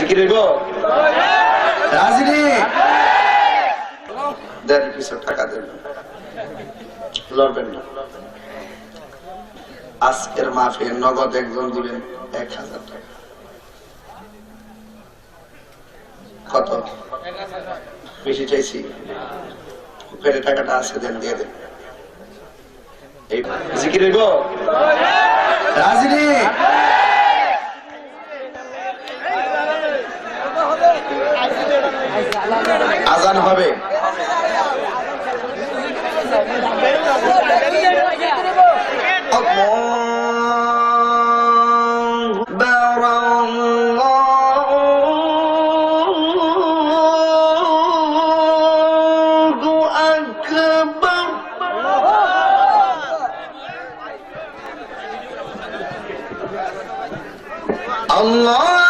জিকির হইব রাজনী দেন কিছু টাকা দেন। লড়বেন না। আজকের মাহফিল নগদ একজন দিবেন এক হাজার টাকা। কত? বেশি চাইছি। ফেরে টাকাটা আছে দেন দিয়ে দেন। এই জিকির হইব আজান হবে। Allah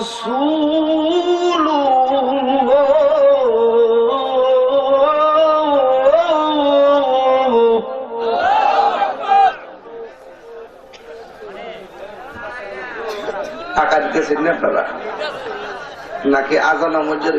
رسول الله টাকা দিতেছেন না আপনারা নাকি আজানা মজ্জা